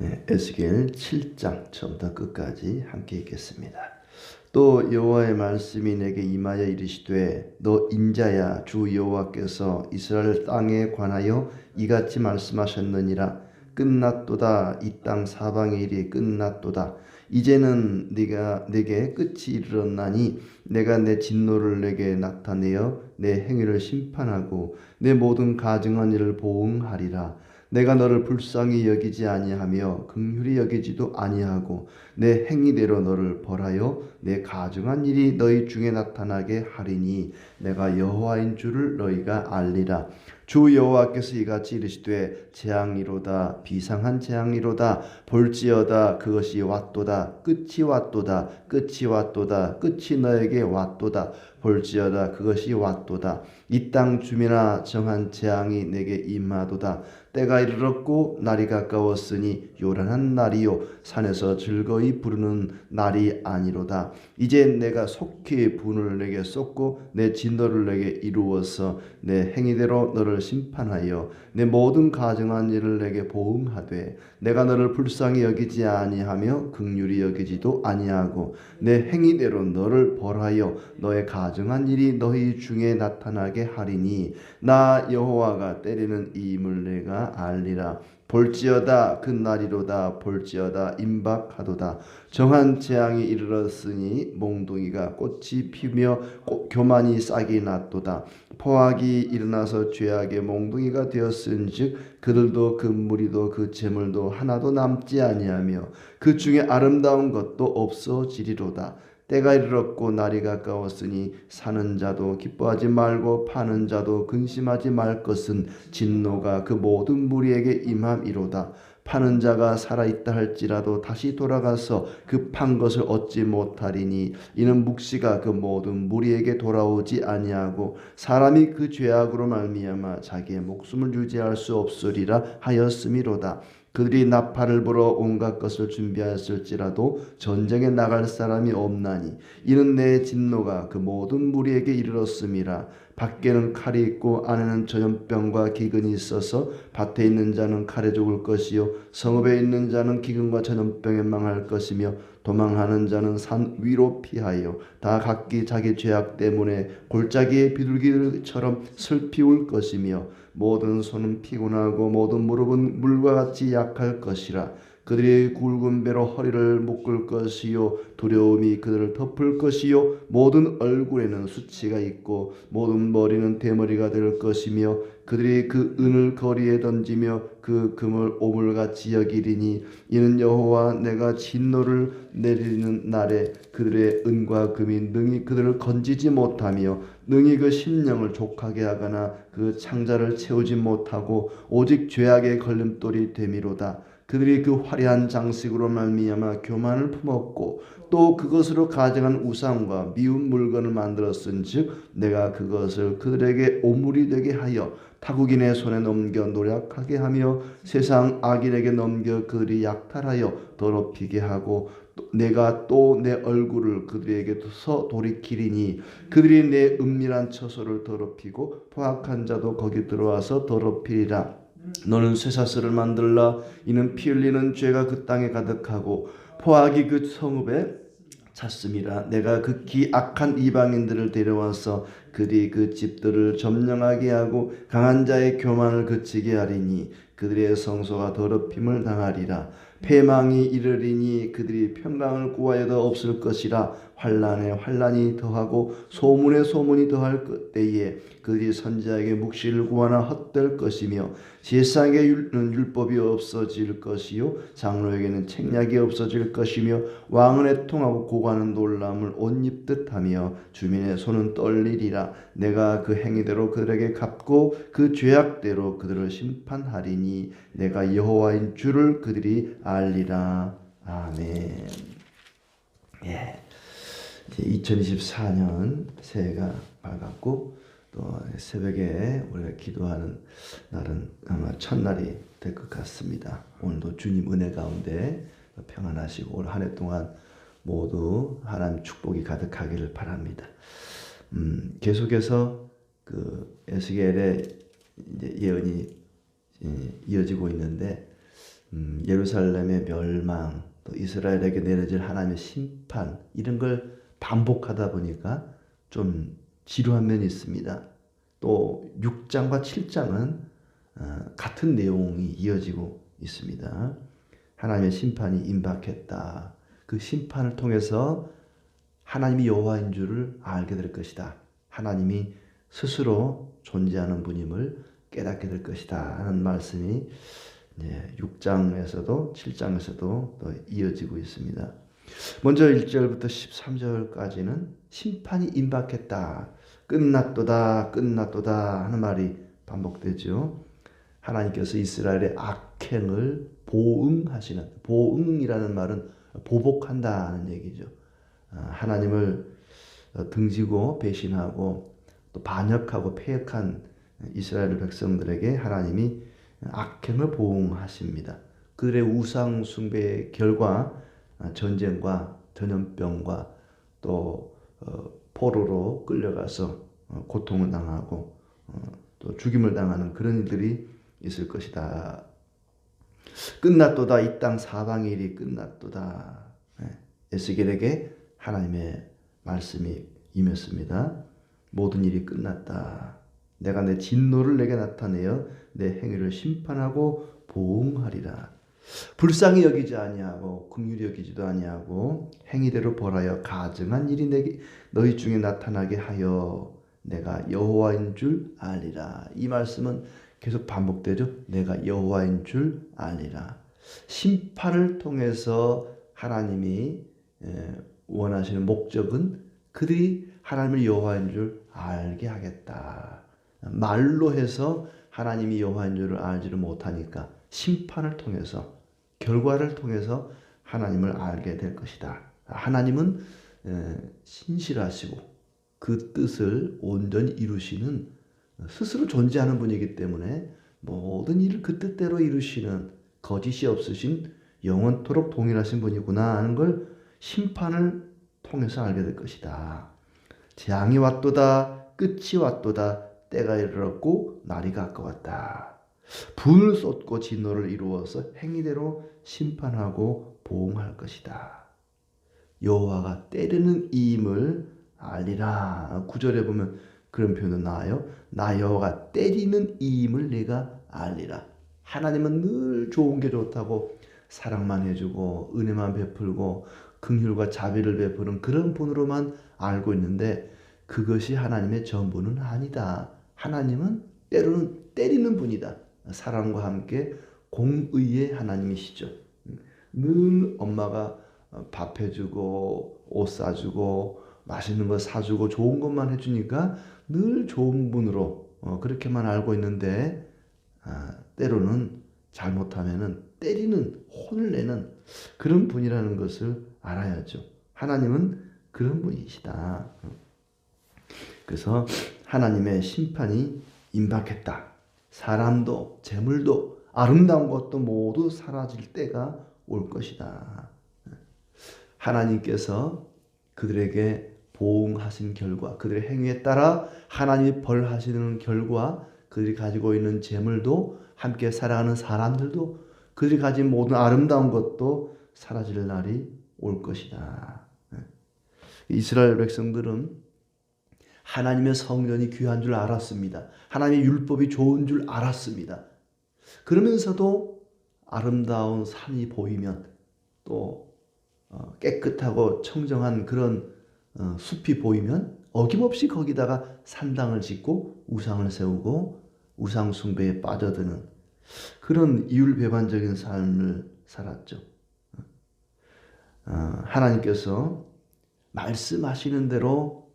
네, 에스겔 7장 처음부터 끝까지 함께 읽겠습니다. 또 여호와의 말씀이 내게 임하여 이르시되 너 인자야 주 여호와께서 이스라엘 땅에 관하여 이같이 말씀하셨느니라. 끝났도다. 이 땅 사방의 일이 끝났도다. 이제는 네가 내게 끝이 이르렀나니 내가 내 진노를 내게 나타내어 내 행위를 심판하고 내 모든 가증한 일을 보응하리라 내가 너를 불쌍히 여기지 아니하며 긍휼히 여기지도 아니하고 내 행위대로 너를 벌하여 내 가증한 일이 너희 중에 나타나게 하리니 내가 여호와인 줄을 너희가 알리라. 주 여호와께서 이같이 이르시되 재앙이로다 비상한 재앙이로다 볼지어다 그것이 왔도다 끝이 왔도다 끝이 왔도다 끝이 너에게 왔도다 볼지어다 그것이 왔도다. 이 땅 주민아 정한 재앙이 내게 임하도다 때가 이르렀고 날이 가까웠으니 요란한 날이요. 산에서 즐거이 부르는 날이 아니로다. 이제 내가 속히 분을 내게 쏟고 내 진노를 내게 이루어서 내 행위대로 너를 심판하여 내 모든 가증한 일을 내게 보응하되 내가 너를 불쌍히 여기지 아니하며 극률이 여기지도 아니하고 내 행위대로 너를 벌하여 너의 가증한 일이 너희 중에 나타나게 하리니 나 여호와가 때리는 이 임을 내가 알리라. 볼지어다 그 날이로다 볼지어다 임박하도다. 정한 재앙이 이르렀으니 몽둥이가 꽃이 피며 꽃, 교만이 싹이 났도다. 포악이 일어나서 죄악의 몽둥이가 되었은즉 그들도 그 무리도 그 재물도 하나도 남지 아니하며 그 중에 아름다운 것도 없어지리로다 때가 이르렀고 날이 가까웠으니 사는 자도 기뻐하지 말고 파는 자도 근심하지 말 것은 진노가 그 모든 무리에게 임함이로다. 파는 자가 살아있다 할지라도 다시 돌아가서 그 판 것을 얻지 못하리니 이는 묵시가 그 모든 무리에게 돌아오지 아니하고 사람이 그 죄악으로 말미암아 자기의 목숨을 유지할 수 없으리라 하였음이로다. 그들이 나팔을 불어 온갖 것을 준비하였을지라도 전쟁에 나갈 사람이 없나니 이는 내 진노가 그 모든 무리에게 이르렀음이라 밖에는 칼이 있고 안에는 전염병과 기근이 있어서 밭에 있는 자는 칼에 죽을 것이요 성읍에 있는 자는 기근과 전염병에 망할 것이며 도망하는 자는 산 위로 피하여 다 각기 자기 죄악 때문에 골짜기의 비둘기들처럼 슬피 울 것이며 모든 손은 피곤하고 모든 무릎은 물과 같이 약할 것이라 그들이 굵은 배로 허리를 묶을 것이요 두려움이 그들을 덮을 것이요 모든 얼굴에는 수치가 있고 모든 머리는 대머리가 될 것이며 그들이 그 은을 거리에 던지며 그 금을 오물같이 여기리니 이는 여호와 내가 진노를 내리는 날에 그들의 은과 금이 능히 그들을 건지지 못하며 능히 그 심령을 족하게 하거나 그 창자를 채우지 못하고 오직 죄악의 걸림돌이 되미로다 그들이 그 화려한 장식으로 말미암아 교만을 품었고 또 그것으로 가정한 우상과 미운 물건을 만들었은즉 내가 그것을 그들에게 오물이 되게 하여 타국인의 손에 넘겨 노력하게 하며 세상 악인에게 넘겨 그들이 약탈하여 더럽히게 하고 내가 또 내 얼굴을 그들에게서 돌이키리니 그들이 내 은밀한 처소를 더럽히고 포악한 자도 거기 들어와서 더럽히리라 너는 쇠사슬을 만들라. 이는 피 흘리는 죄가 그 땅에 가득하고 포악이 그 성읍에 찼음이라. 내가 극히 악한 이방인들을 데려와서 그들이 그 집들을 점령하게 하고 강한 자의 교만을 그치게 하리니 그들의 성소가 더럽힘을 당하리라. 패망이 이르리니 그들이 평강을 구하여도 없을 것이라 환란에 환란이 더하고 소문에 소문이 더할 때에 그들이 선지자에게 묵시를 구하나 헛될 것이며 세상에는 율법이 없어질 것이요 장로에게는 책략이 없어질 것이며 왕은 애통하고 고관은 놀람을 옷 입듯하며 주민의 손은 떨리리라 내가 그 행위대로 그들에게 갚고 그 죄악대로 그들을 심판하리니 내가 여호와인 줄을 그들이 알리라 아멘. 예. 2024년 새해가 밝았고 또 새벽에 우리가 기도하는 날은 아마 첫날이 될 것 같습니다. 오늘도 주님 은혜 가운데 평안하시고 올 한 해 동안 모두 하나님 축복이 가득하기를 바랍니다. 음, 계속해서 그 에스겔의 예언이 이어지고 있는데 음, 예루살렘의 멸망, 또 이스라엘에게 내려질 하나님의 심판 이런 걸 반복하다 보니까 좀 지루한 면이 있습니다. 또 6장과 7장은 어, 같은 내용이 이어지고 있습니다. 하나님의 심판이 임박했다. 그 심판을 통해서 하나님이 여호와인 줄을 알게 될 것이다. 하나님이 스스로 존재하는 분임을 깨닫게 될 것이다. 하는 말씀이 이제 6장에서도 7장에서도 또 이어지고 있습니다. 먼저 1절부터 13절까지는 심판이 임박했다. 끝났도다, 끝났도다 하는 말이 반복되죠. 하나님께서 이스라엘의 악행을 보응하시는, 보응이라는 말은 보복한다는 얘기죠. 아, 하나님을 등지고 배신하고 또 반역하고 폐역한 이스라엘 백성들에게 하나님이 악행을 보응하십니다. 그들의 우상 숭배의 결과 전쟁과 전염병과 또 어, 포로로 끌려가서 어, 고통을 당하고 어, 또 죽임을 당하는 그런 일들이 있을 것이다. 끝났도다 이 땅 사방의 일이 끝났도다. 예, 에스겔에게 하나님의 말씀이 임했습니다. 모든 일이 끝났다. 내가 내 진노를 내게 나타내어 내 행위를 심판하고 보응하리라. 불쌍히 여기지 아니하고 긍휼히 여기지도 아니하고 행위대로 벌하여 가증한 일이 내게 너희 중에 나타나게 하여 내가 여호와인 줄 알리라. 이 말씀은 계속 반복되죠. 내가 여호와인 줄 알리라. 심판을 통해서 하나님이 원하시는 목적은 그들이 하나님을 여호와인 줄 알게 하겠다. 말로 해서 하나님이 여호와인 줄을 알지를 못하니까 심판을 통해서 결과를 통해서 하나님을 알게 될 것이다. 하나님은 신실하시고 그 뜻을 온전히 이루시는 스스로 존재하는 분이기 때문에 모든 일을 그 뜻대로 이루시는 거짓이 없으신 영원토록 동일하신 분이구나 하는 걸 심판을 통해서 알게 될 것이다. 재앙이 왔도다 끝이 왔도다 때가 이르렀고 날이 가까웠다. 분을 쏟고 진노를 이루어서 행위대로 심판하고 보응할 것이다. 여호와가 때리는 이임을 알리라. 구절에 보면 그런 표현은 나와요. 나 여호와가 때리는 이임을 내가 알리라. 하나님은 늘 좋은 게 좋다고 사랑만 해주고 은혜만 베풀고 긍휼과 자비를 베푸는 그런 분으로만 알고 있는데 그것이 하나님의 전부는 아니다. 하나님은 때로는 때리는 분이다. 사랑과 함께 공의의 하나님이시죠. 늘 엄마가 밥 해주고 옷 사주고 맛있는 거 사주고 좋은 것만 해주니까 늘 좋은 분으로 어, 그렇게만 알고 있는데 아, 때로는 잘못하면은 때리는 혼을 내는 그런 분이라는 것을 알아야죠. 하나님은 그런 분이시다. 그래서 하나님의 심판이 임박했다. 사람도 재물도 아름다운 것도 모두 사라질 때가 올 것이다. 하나님께서 그들에게 보응하신 결과, 그들의 행위에 따라 하나님이 벌하시는 결과, 그들이 가지고 있는 재물도 함께 살아가는 사람들도 그들이 가진 모든 아름다운 것도 사라질 날이 올 것이다. 이스라엘 백성들은 하나님의 성전이 귀한 줄 알았습니다. 하나님의 율법이 좋은 줄 알았습니다. 그러면서도 아름다운 산이 보이면 또 어, 깨끗하고 청정한 그런 어, 숲이 보이면 어김없이 거기다가 산당을 짓고 우상을 세우고 우상 숭배에 빠져드는 그런 이율배반적인 삶을 살았죠. 어, 하나님께서 말씀하시는 대로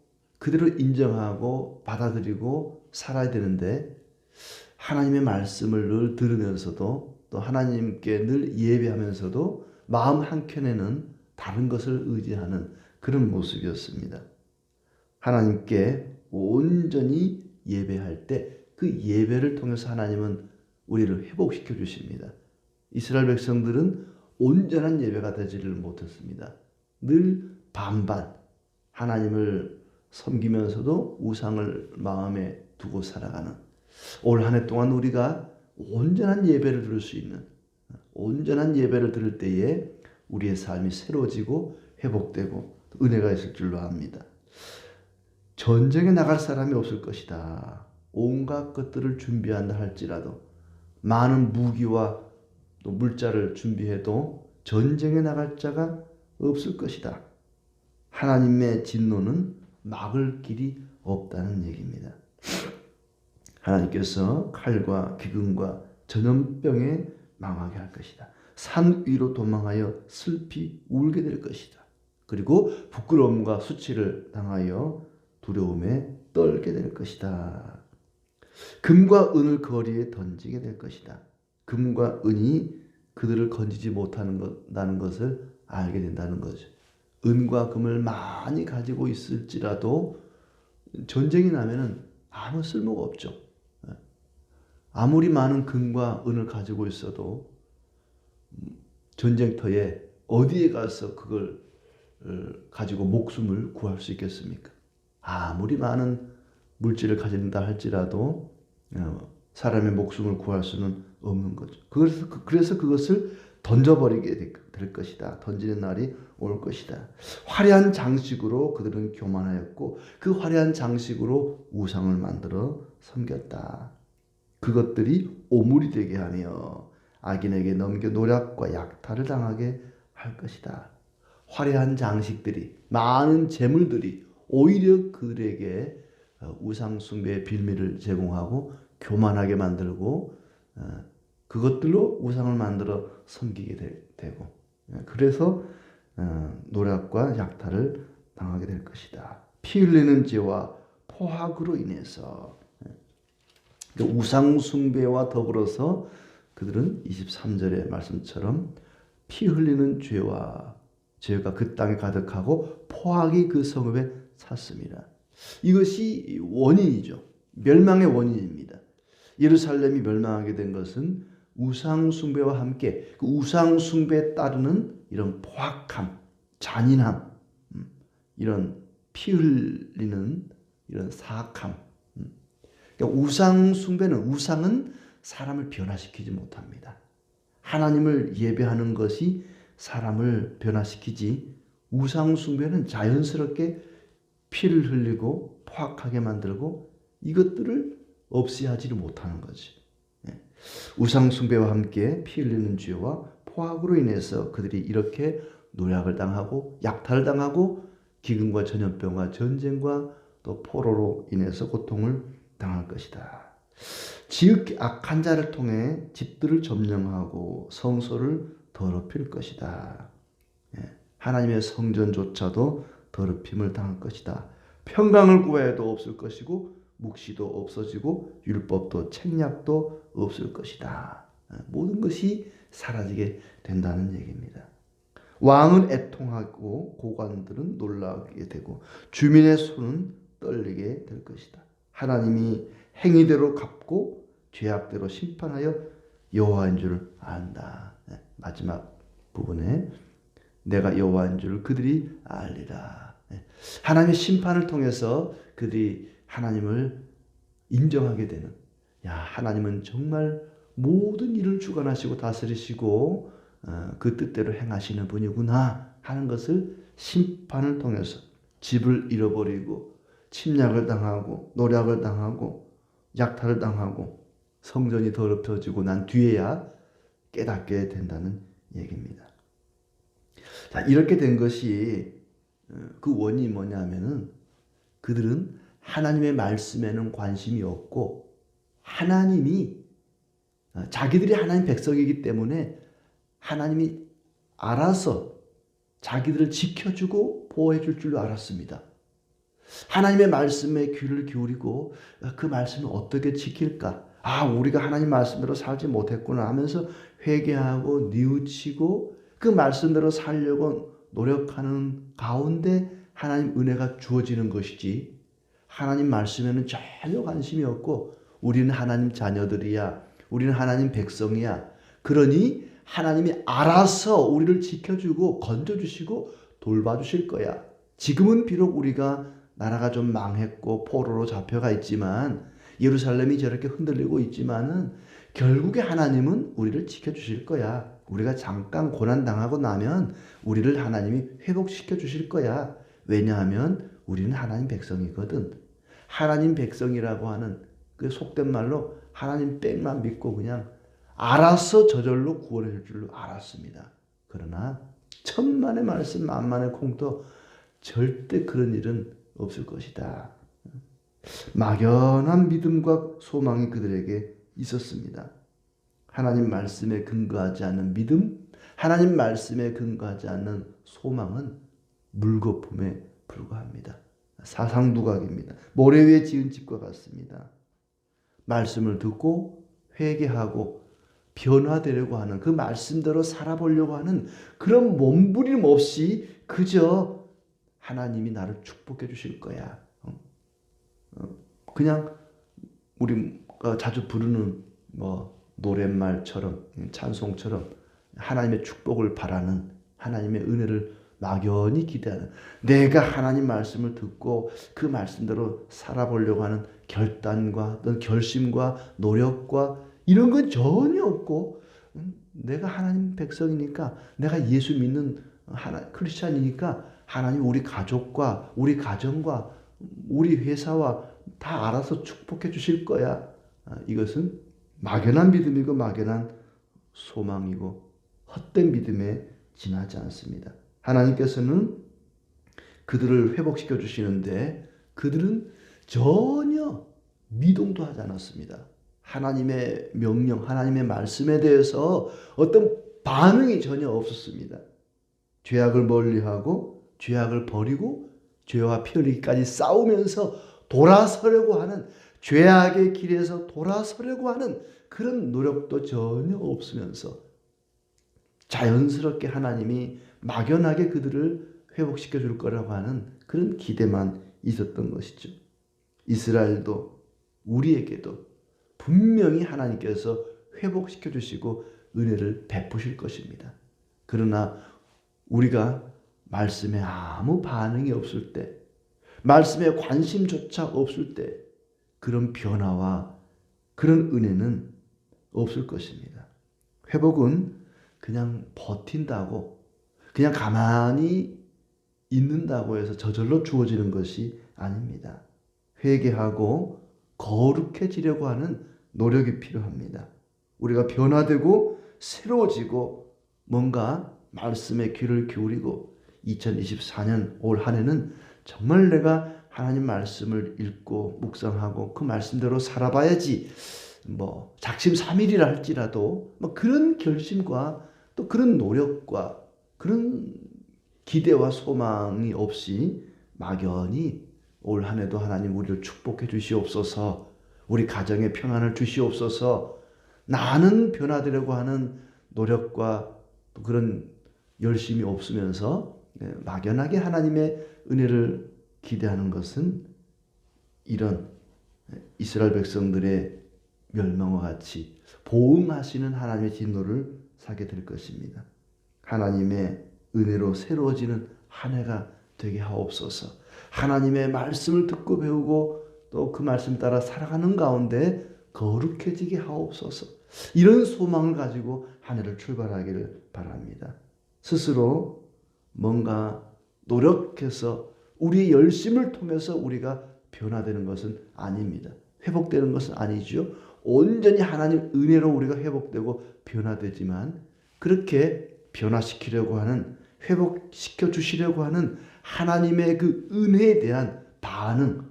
그대로 인정하고 받아들이고 살아야 되는데 하나님의 말씀을 늘 들으면서도 또 하나님께 늘 예배하면서도 마음 한켠에는 다른 것을 의지하는 그런 모습이었습니다. 하나님께 온전히 예배할 때 그 예배를 통해서 하나님은 우리를 회복시켜 주십니다. 이스라엘 백성들은 온전한 예배가 되지를 못했습니다. 늘 반반 하나님을 섬기면서도 우상을 마음에 두고 살아가는 올 한 해 동안 우리가 온전한 예배를 드릴 수 있는 온전한 예배를 드릴 때에 우리의 삶이 새로워지고 회복되고 은혜가 있을 줄로 압니다. 전쟁에 나갈 사람이 없을 것이다. 온갖 것들을 준비한다 할지라도 많은 무기와 또 물자를 준비해도 전쟁에 나갈 자가 없을 것이다. 하나님의 진노는 막을 길이 없다는 얘기입니다. 하나님께서 칼과 기근과 전염병에 망하게 할 것이다. 산 위로 도망하여 슬피 울게 될 것이다. 그리고 부끄러움과 수치를 당하여 두려움에 떨게 될 것이다. 금과 은을 거리에 던지게 될 것이다. 금과 은이 그들을 건지지 못하는 것을 알게 된다는 거죠. 은과 금을 많이 가지고 있을지라도 전쟁이 나면은 아무 쓸모가 없죠. 아무리 많은 금과 은을 가지고 있어도 전쟁터에 어디에 가서 그걸 어, 가지고 목숨을 구할 수 있겠습니까? 아무리 많은 물질을 가진다 할지라도 어, 사람의 목숨을 구할 수는 없는 거죠. 그래서 그래서 그것을 던져버리게 될 것이다. 던지는 날이 올 것이다. 화려한 장식으로 그들은 교만하였고 그 화려한 장식으로 우상을 만들어 섬겼다. 그것들이 오물이 되게 하며 악인에게 넘겨 노략과 약탈을 당하게 할 것이다. 화려한 장식들이 많은 재물들이 오히려 그들에게 어, 우상 숭배의 빌미를 제공하고 교만하게 만들고 어, 그것들로 우상을 만들어 섬기게 되고 예, 그래서 어, 노략과 약탈을 당하게 될 것이다. 피 흘리는 죄와 포악으로 인해서 예. 그 우상 숭배와 더불어서 그들은 23절의 말씀처럼 피 흘리는 죄와 죄가 그 땅에 가득하고 포악이 그 성읍에 찼습니다. 이것이 원인이죠. 멸망의 원인입니다. 예루살렘이 멸망하게 된 것은 우상 숭배와 함께 그 우상 숭배에 따르는 이런 포악함, 잔인함, 음, 이런 피 흘리는 이런 사악함. 음. 그러니까 우상 숭배는 우상은 사람을 변화시키지 못합니다. 하나님을 예배하는 것이 사람을 변화시키지 우상 숭배는 자연스럽게 피를 흘리고 포악하게 만들고 이것들을 없애하지를 못하는 거지. 예. 우상 숭배와 함께 피 흘리는 죄와 포악으로 인해서 그들이 이렇게 노약을 당하고 약탈을 당하고 기근과 전염병과 전쟁과 또 포로로 인해서 고통을 당할 것이다. 지극히 악한 자를 통해 집들을 점령하고 성소를 더럽힐 것이다. 예. 하나님의 성전조차도 더럽힘을 당할 것이다. 평강을 구해도 없을 것이고 묵시도 없어지고 율법도 책략도 없을 것이다. 예. 모든 것이 사라지게 된다는 얘기입니다. 왕은 애통하고 고관들은 놀라게 되고 주민의 손은 떨리게 될 것이다. 하나님이 행위대로 갚고 죄악대로 심판하여 여호와인 줄 안다. 네, 마지막 부분에 내가 여호와인 줄 그들이 알리라. 네, 하나님의 심판을 통해서 그들이 하나님을 인정하게 되는 야 하나님은 정말 모든 일을 주관하시고 다스리시고 어, 그 뜻대로 행하시는 분이구나 하는 것을 심판을 통해서 집을 잃어버리고 침략을 당하고 노략을 당하고 약탈을 당하고 성전이 더럽혀지고 난 뒤에야 깨닫게 된다는 얘기입니다. 자, 이렇게 된 것이 어, 그 원인이 뭐냐면은 그들은 하나님의 말씀에는 관심이 없고 하나님이 어, 자기들이 하나님 백성이기 때문에 하나님이 알아서 자기들을 지켜주고 보호해 줄 줄로 알았습니다. 하나님의 말씀에 귀를 기울이고 그 말씀을 어떻게 지킬까? 아, 우리가 하나님 말씀대로 살지 못했구나 하면서 회개하고 뉘우치고 그 말씀대로 살려고 노력하는 가운데 하나님 은혜가 주어지는 것이지 하나님 말씀에는 전혀 관심이 없고 우리는 하나님 자녀들이야. 우리는 하나님 백성이야. 그러니 하나님이 알아서 우리를 지켜주고 건져주시고 돌봐주실 거야. 지금은 비록 우리가 나라가 좀 망했고 포로로 잡혀가 있지만 예루살렘이 저렇게 흔들리고 있지만은 결국에 하나님은 우리를 지켜주실 거야. 우리가 잠깐 고난 당하고 나면 우리를 하나님이 회복시켜 주실 거야. 왜냐하면 우리는 하나님 백성이거든. 하나님 백성이라고 하는 그 속된 말로 하나님 땡만 믿고 그냥 알아서 저절로 구원해 줄 줄로 알았습니다. 그러나 천만의 말씀 만만의 콩도 절대 그런 일은 없을 것이다. 막연한 믿음과 소망이 그들에게 있었습니다. 하나님 말씀에 근거하지 않는 믿음, 하나님 말씀에 근거하지 않는 소망은 물거품에 불과합니다. 사상두각입니다. 모래 위에 지은 집과 같습니다. 말씀을 듣고 회개하고 변화되려고 하는 그 말씀대로 살아보려고 하는 그런 몸부림 없이 그저 하나님이 나를 축복해 주실 거야. 어? 어, 그냥 우리가 자주 부르는 뭐 노랫말처럼 찬송처럼 하나님의 축복을 바라는 하나님의 은혜를 막연히 기대하는 내가 하나님 말씀을 듣고 그 말씀대로 살아보려고 하는 결단과 어떤 결심과 노력과 이런 건 전혀 없고 음, 내가 하나님 백성이니까 내가 예수 믿는 하나 크리스찬이니까 하나님 우리 가족과 우리 가정과 우리 회사와 다 알아서 축복해 주실 거야. 아, 이것은 막연한 믿음이고 막연한 소망이고 헛된 믿음에 지나지 않습니다. 하나님께서는 그들을 회복시켜 주시는데 그들은 전혀 미동도 하지 않았습니다. 하나님의 명령, 하나님의 말씀에 대해서 어떤 반응이 전혀 없었습니다. 죄악을 멀리하고 죄악을 버리고 죄와 피 흘리기까지 싸우면서 돌아서려고 하는 죄악의 길에서 돌아서려고 하는 그런 노력도 전혀 없으면서 자연스럽게 하나님이 막연하게 그들을 회복시켜 줄 거라고 하는 그런 기대만 있었던 것이죠. 이스라엘도 우리에게도 분명히 하나님께서 회복시켜 주시고 은혜를 베푸실 것입니다. 그러나 우리가 말씀에 아무 반응이 없을 때, 말씀에 관심조차 없을 때, 그런 변화와 그런 은혜는 없을 것입니다. 회복은 그냥 버틴다고, 그냥 가만히 있는다고 해서 저절로 주어지는 것이 아닙니다. 회개하고 거룩해지려고 하는 노력이 필요합니다. 우리가 변화되고 새로워지고 뭔가 말씀에 귀를 기울이고 2024년 올 한 해는 정말 내가 하나님 말씀을 읽고 묵상하고 그 말씀대로 살아봐야지 뭐 작심 삼일이라 할지라도 뭐 그런 결심과 또 그런 노력과 그런 기대와 소망이 없이 막연히 올 한 해도 하나님 우리를 축복해 주시옵소서 우리 가정에 평안을 주시옵소서 나는 변화되려고 하는 노력과 또 그런 열심이 없으면서 예, 막연하게 하나님의 은혜를 기대하는 것은 이런 이스라엘 백성들의 멸망과 같이 보응하시는 하나님의 진노를 사게 될 것입니다. 하나님의 은혜로 새로워지는 한 해가 되게 하옵소서. 하나님의 말씀을 듣고 배우고 또 그 말씀 따라 살아가는 가운데 거룩해지게 하옵소서. 이런 소망을 가지고 한 해를 출발하기를 바랍니다. 스스로 뭔가 노력해서 우리의 열심을 통해서 우리가 변화되는 것은 아닙니다. 회복되는 것은 아니죠. 온전히 하나님 은혜로 우리가 회복되고 변화되지만 그렇게 변화시키려고 하는 회복시켜 주시려고 하는 하나님의 그 은혜에 대한 반응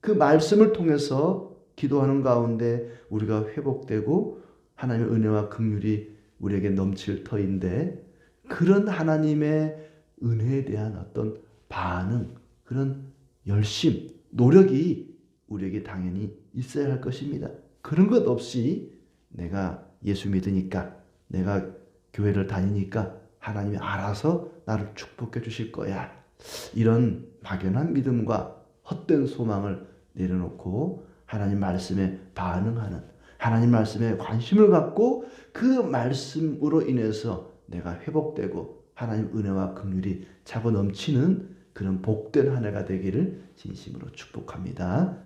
그 말씀을 통해서 기도하는 가운데 우리가 회복되고 하나님의 은혜와 긍휼이 우리에게 넘칠 터인데 그런 하나님의 은혜에 대한 어떤 반응, 그런 열심, 노력이 우리에게 당연히 있어야 할 것입니다. 그런 것 없이 내가 예수 믿으니까, 내가 교회를 다니니까 하나님이 알아서 나를 축복해 주실 거야. 이런 막연한 믿음과 헛된 소망을 내려놓고 하나님 말씀에 반응하는 하나님 말씀에 관심을 갖고 그 말씀으로 인해서 내가 회복되고 하나님 은혜와 긍휼이 차고 넘치는 그런 복된 한 해가 되기를 진심으로 축복합니다.